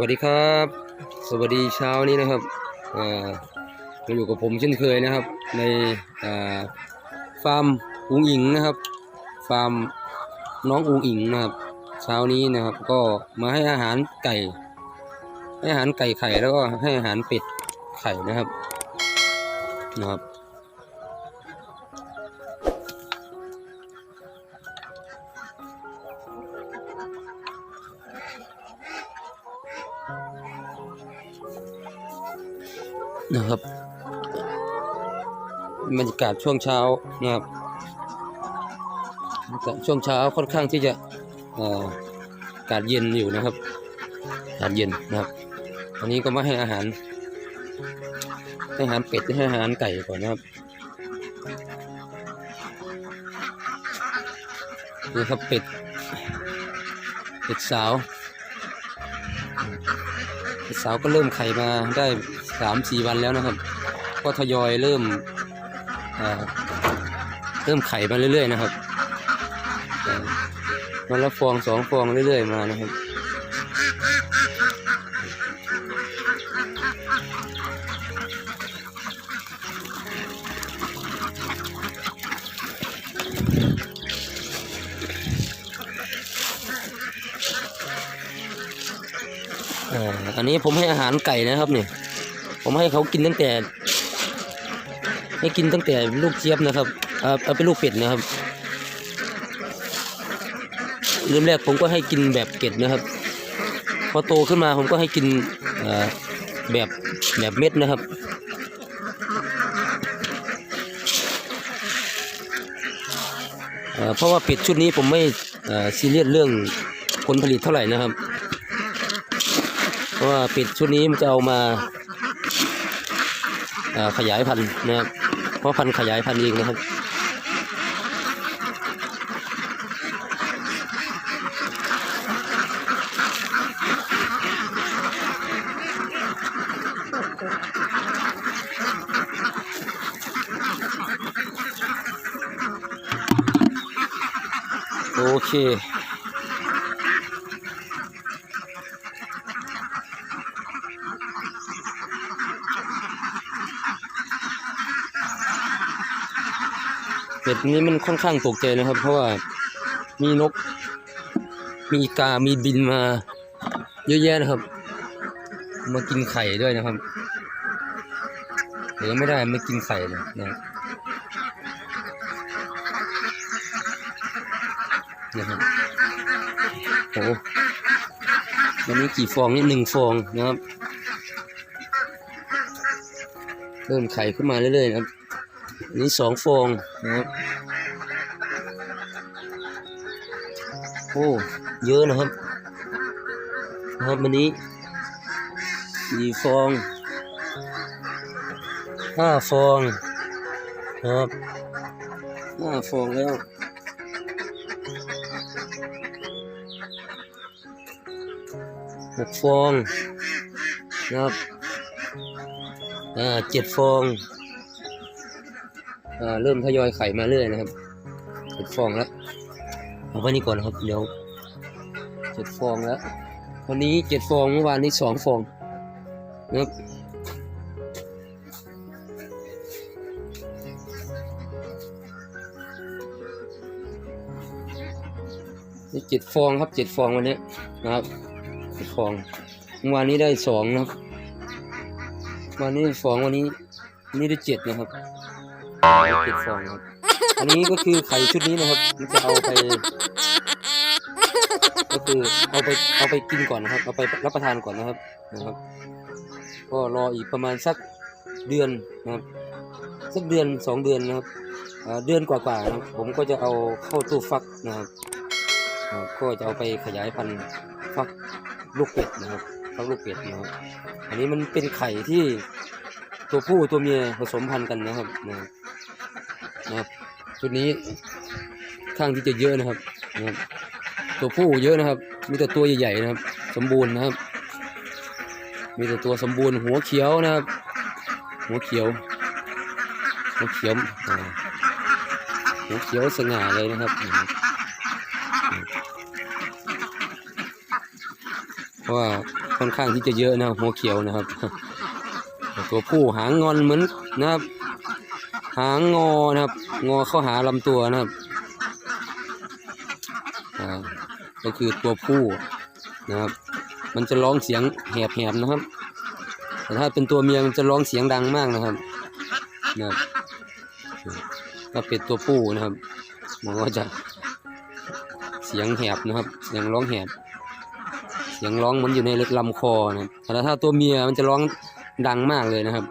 สวัสดีครับ สวัสดีเช้านี้นะครับอ่ามาอยู่กับผมเช่นเคยนะครับ ในฟาร์มอุงอิงนะครับ ฟาร์มน้องอุงอิงนะครับ เช้านี้นะครับก็มาให้อาหารไก่ ให้อาหารไก่ไข่แล้วก็ให้อาหารเป็ดไข่นะครับนะครับ นะครับบรรยากาศช่วงเช้านะครับช่วงเช้าค่อนข้างที่จะเอ่ออากาศเย็นอยู่นะครับอากาศเย็นนะครับอันนี้ก็มาให้อาหารให้อาหารเป็ดให้อาหารไก่ก่อนนะครับนี่ครับเป็ดเป็ดสาว สาวก็เริ่มไข่มาได้สามสี่วันแล้วนะครับ ก็ทยอยเริ่มเเริ่มไข่มาเรื่อยๆนะครับเอ่อวันละฟองสองฟองเรื่อยๆมานะครับ อ่ออันนี้ผมให้อาหารไก่นะครับเนี่ยผมให้เขากินตั้งแต่ให้กินตั้งแต่ลูกเจี๊ยบนะครับเอาเอาเป็นลูกเป็ดนะครับเริ่มแรกผมก็ให้กินแบบเป็ดนะครับ พอโตขึ้นมาผมก็ให้กินแบบแบบเม็ดนะครับเพราะว่าเป็ดชุดนี้ผมไม่ซีเรียสเรื่องผลผลิตเท่าไหร่นะครับ เพราะว่าเป็ดชุดนี้มันจะเอามาขยายพันธุ์นะครับ เพราะพันธุ์ขยายพันธุ์เองนะครับโอเค เป็ดนี้มันค่อนข้างตกใจนะครับ เพราะว่ามีนก มีกา มีบินมา เยอะแยะนะครับ มากินไข่ด้วยนะครับเหลือไม่ได้มากินไข่เลยนะครับนะครับโอ้วันนี้กี่ฟองนี่หนึ่งฟองนะครับ เริ่มไข่ขึ้นมาเรื่อยๆนะครับ นนี้สองฟองนะครับ โอ้ เยอะนะครับ นะครับวันนี้สี่ฟอง ห้าฟองนะครับห้าฟองแล้วหกฟองนะครับอ่าเจ็ดฟอง เริ่มทยอยไข่มาเรื่อยนะครับเจ็ดฟองแล้วเอาไว้นี่ก่อนนะครับ เดี๋ยวเจ็ดฟองแล้ววันนี้เจ็ดฟองเมื่อวานนี้สองฟองนะครับนี่เจ็ดฟองครับเจ็ดฟองวันนี้นะครับเจ็ดฟองเมื่อวานนี้ได้สองนะครับ วันนี้ฟองวันนี้นนี้ได้เจ็ดนะครับ เจ็ดฟองครับ อันนี้ก็คือไข่ชุดนี้นะครับมันจะเอาไป ก็คือเอาไปเอาไปกินก่อนนะครับ เอาไปรับประทานก่อนนะครับนะครับ ก็รออีกประมาณสักเดือนนะครับ สักเดือนสองเดือนนะครับเดือนกว่าๆนะครับผมก็จะเอาเข้าตู้ฟักนะครับก็จะเอาไปขยายพันธุ์ฟักลูกเป็ดนะครับฟักลูกเป็ดนะครับ อันนี้มันเป็นไข่ที่ตัวผู้ตัวเมียผสมพันธุ์กันนะครับนะครับ นะครับชุดนี้ข้างที่จะเยอะนะครับนะครับ ตัวผู้เยอะนะครับ มีแต่ตัวใหญ่ๆนะครับ สมบูรณ์นะครับ มีแต่ตัวสมบูรณ์หัวเขียวนะครับ หัวเขียว หัวเขียวหัวเขียวสง่าเลยนะครับเพราะว่าค่อนข้างที่จะเยอะนะหัวเขียวนะครับ ตัวผู้หางงอนเหมือนนะครับ หางงอนะครับ งอเข้าหาลำตัวนะครับอ่าก็คือตัวผู้นะครับ มันจะร้องเสียงแหบๆนะครับ แต่ถ้าเป็นตัวเมียมันจะร้องเสียงดังมากนะครับนะครับถ้าเป็นตัวผู้นะครับ มันก็จะเสียงแหบนะครับ เสียงร้องแหบ เสียงร้องเหมันอยู่ในลำคอนะครับแต่ถ้าตัวเมียมันจะร้องดังมากเลยนะครับ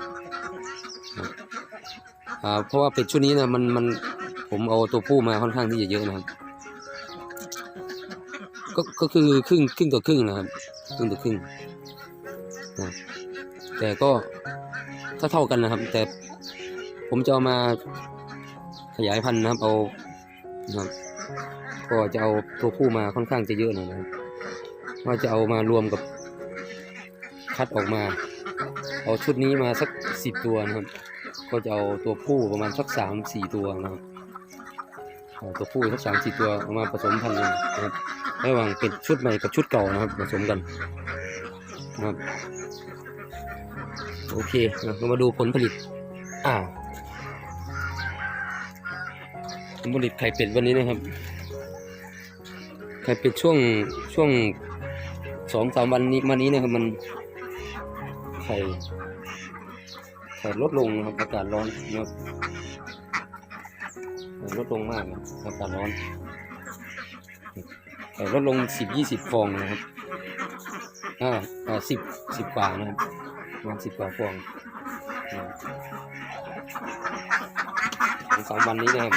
เพราะว่าเป็ดชุดนี้นะมันมันผมเอาตัวผู้มาค่อนข้างที่จะเยอะนะครับ ก็ก็คือครึ่งครึ่งต่อครึ่งนะครับครึ่งต่อครึ่งนะแต่ก็ถ้าเท่ากันนะครับ แต่ผมจะเอามาขยายพันธุ์นะครับ เอานะครับก็จะเอาตัวผู้มาค่อนข้างจะเยอะหน่อยนะครับว่าจะเอามารวมกับคัดออกมา เอาชุดนี้มาสักสิบตัวนะครับ ก็จะเอาตัวผู้ประมาณสักสามสี่ตัวนะครับเอาตัวผู้สักสามสี่ตัวเอามาผสมพันธุ์นนะครับระหว่างเป็นชุดใหม่กับชุดเก่านะครับผสมกันนะครับโอเคเรามาดูผลผลิตอ่าผลผลิตไข่เป็ดวันนี้นะครับไข่เป็ดช่วงช่วงสองสามวันนี้มานี้นะครับมันไข่ ไข่ลดลงนะครับอากาศร้อนนะครับลดลงมากนะอากาศร้อนเอ่ลดลงสิบยี่สิบฟองนะครับอ่าอ่าสิบสิบกว่านะครับประมาณสิบกว่าฟองสองวันนี้นะครับ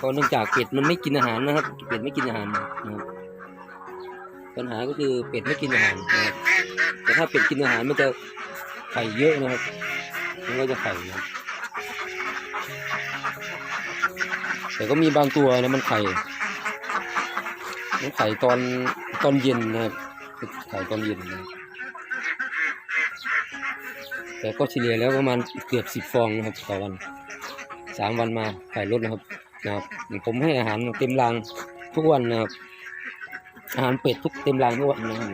ก็เนื่องจากเป็ดมันไม่กินอาหารนะครับ เป็ดไม่กินอาหารนะครับปัญหาก็คือเป็ดไม่กินอาหารนะครับแต่ถ้าเป็ดกินอาหารมันจะ ข่เยอะนะครับ มันก็จะไข่นะครับแต่ก็มีบางตัวนะมันไข่ มันไข่ตอนตอนเย็นนะครับไข่ตอนเย็นนะแต่ก็เฉลี่ยแล้วประมาณเกือบสิบฟองนะครับต่อวันสามวันมาไข่ลดนะครับนะครับ ผมให้อาหารเต็มรางทุกวันนะครับอาหารเป็ดทุกเต็มรางทุกวันนะครับ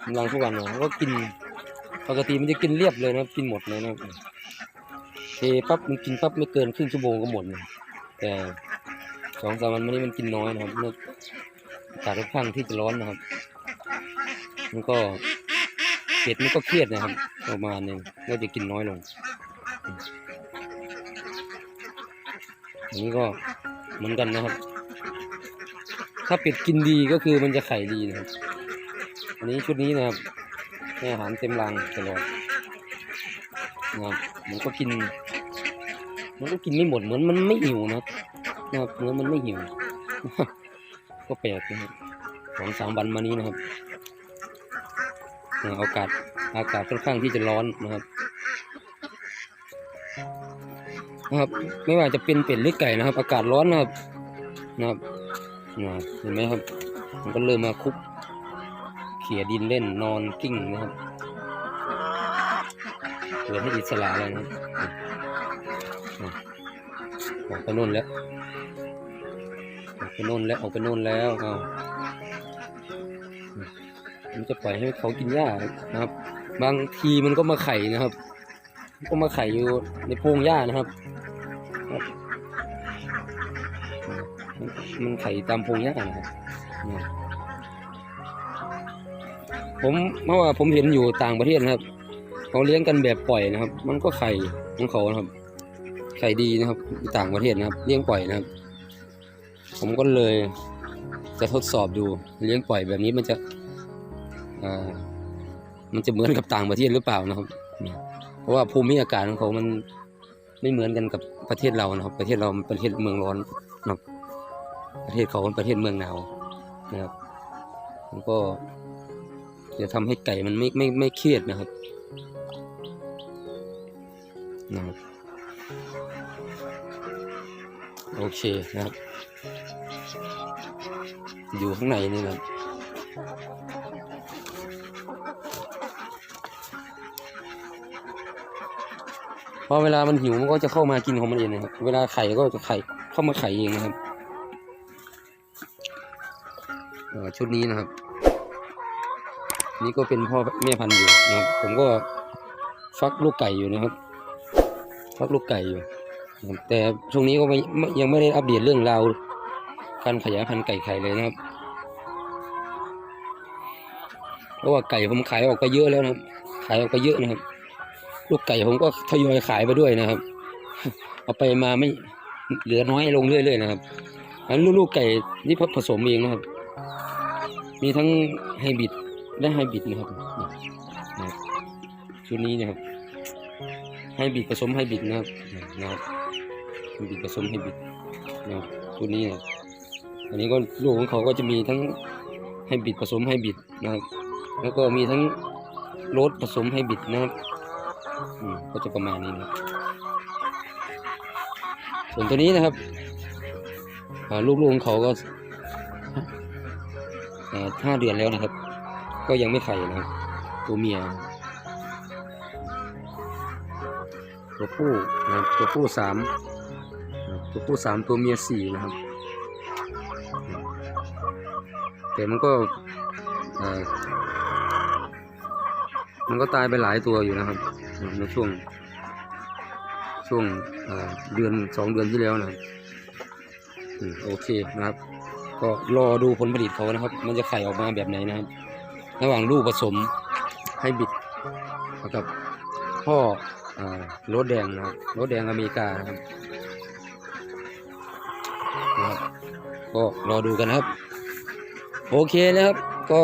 เต็มรางทุกวันนะก็กิน ปกติมันจะกินเรียบเลยนะกินหมดเลยนะเทปั๊บมันกินปั๊บไม่เกินครึ่งชั่วโมงก็หมดนะแต่สองสามวันมานี้มันกินน้อยนะครับเนื่องอากาศค่อนข้างที่จะร้อนนะครับ มันก็เป็ดมันก็เครียดนะครับ ประมาณนึงก็จะกินน้อยลงอันนี้ก็เหมือนกันนะครับ ถ้าเป็ดกินดีก็คือมันจะไข่ดีนะครับ อันนี้ชุดนี้นะครับ ให้อาหารเต็มรังตลอดนะครับมันก็กิน มันก็กินไม่หมดเหมือนมันไม่หิวนะนะครับเนื้อมันไม่หิว ก็แปลกนะครับสองสามวันมานี้นะครับอ่าอากาศอากาศค่อนข้างที่จะร้อนนะครับนะครับไม่ว่าจะเป็นเป็ดหรือไก่นะครับ อากาศร้อนนะครับนะครับเห็นไหมครับ มันก็เริ่มมาคุก ขี่ยดินเล่นนอนกิ้งนะครับเปิดให้อิสระเลยนะครับอะออกไปนู่นแล้ว ออกไปโน่นแล้วออกไปโน่นแล้วเอาผมจะปล่อยให้เขากินหญ้านะครับ บางทีมันก็มาไข่นะครับ ก็มาไข่อยู่ในโพรงหญ้านะครับ มันไข่ตามโพรงหญ้านะครับ ผมเมื่อว่าผมเห็นอยู่ต่างประเทศนะครับเขาเลี้ยงกันแบบปล่อยนะครับ มันก็ไข่ของเขานะครับ ไข่ดีนะครับต่างประเทศนะครับ เลี้ยงปล่อยนะครับ ผมก็เลยจะทดสอบดูเลี้ยงปล่อยแบบนี้มันจะมันจะเหมือนกับต่างประเทศหรือเปล่านะครับ เพราะว่าภูมิอากาศของเขามันไม่เหมือนกันกับประเทศเรานะครับ ประเทศเรามันประเทศเมืองร้อนนะครับ ประเทศเขาเป็นประเทศเมืองหนาวนะครับมันก็ จะทำให้ไก่มันไม่ไม่ไม่เครียดนะครับนะครับ โอเคนะครับ อยู่ข้างในนี่นะพอเวลามันหิวมันก็จะเข้ามากินของมันเองนะครับ เวลาไข่ก็จะไข่เข้ามาไข่เองนะครับชุดนี้นะครับ นี่ก็เป็นพ่อแม่พันธุ์อยู่นะครับ ผมก็ฟักลูกไก่อยู่นะครับ ฟักลูกไก่อยู่ แต่ช่วงนี้ก็ไม่ยังไม่ได้อัปเดตเรื่องราวการขยายพันธุ์ไก่ไข่เลยนะครับ เพราะว่าไก่ผมขายออกไปเยอะแล้วนะครับ ขายออกไปเยอะนะครับ ลูกไก่ผมก็ทยอยขายไปด้วยนะครับ เอาไปมาไม่เหลือน้อยลงเรื่อยๆนะครับอันลูกๆไก่นี่พผสมเองนะครับ มีทั้งไฮบริด และไฮบริดนะครับนะครับชุดนี้นะครับไฮบริดผสมไฮบริดนะครับนะครับไฮบริดผสมไฮบริดนะครับชุดนี้นะอันนี้ก็ลูกของเขาก็จะมีทั้งไฮบริดผสมไฮบริดนะครับ แล้วก็มีทั้งโรสผสมไฮบริดนะครับก็จะประมาณนี้นะส่วนตัวนี้นะครับลูกๆของเขาก็ห้าเดือนแล้วนะครับ ก็ยังไม่ไข่นะตัวเมีย ตัวผู้นะครับตัวผู้สามตัวผู้สามตัวเมียสี่นะครับ แต่มันก็มันก็ตายไปหลายตัวอยู่นะครับในช่วง ช่วงเดือนสองเดือนที่แล้วนะโอเคนะครับ ก็รอดูผลผลิตเขานะครับ มันจะไข่ออกมาแบบไหนนะครับ ระหว่างลูกผสมให้บิดกับพ่ออรถแดงนะครับรถแดงอเมริกานะครับนะครับก็รอดูกันนะครับ โอเคนะครับ ก็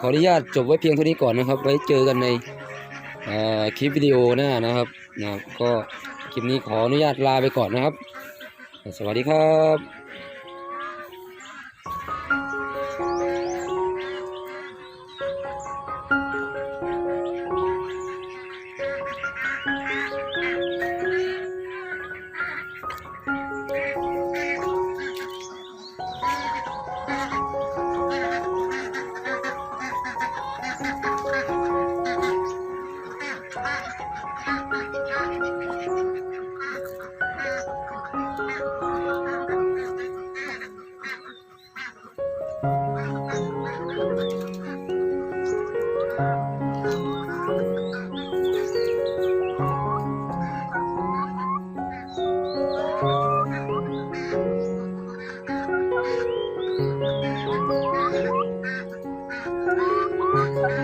ขออนุญาตจบไว้เพียงเท่านี้ก่อนนะครับ ไว้เจอกันในคลิปวิดีโอหน้านะครับนะครับ ก็คลิปนี้ขออนุญาตลาไปก่อนนะครับ สวัสดีครับ Bye.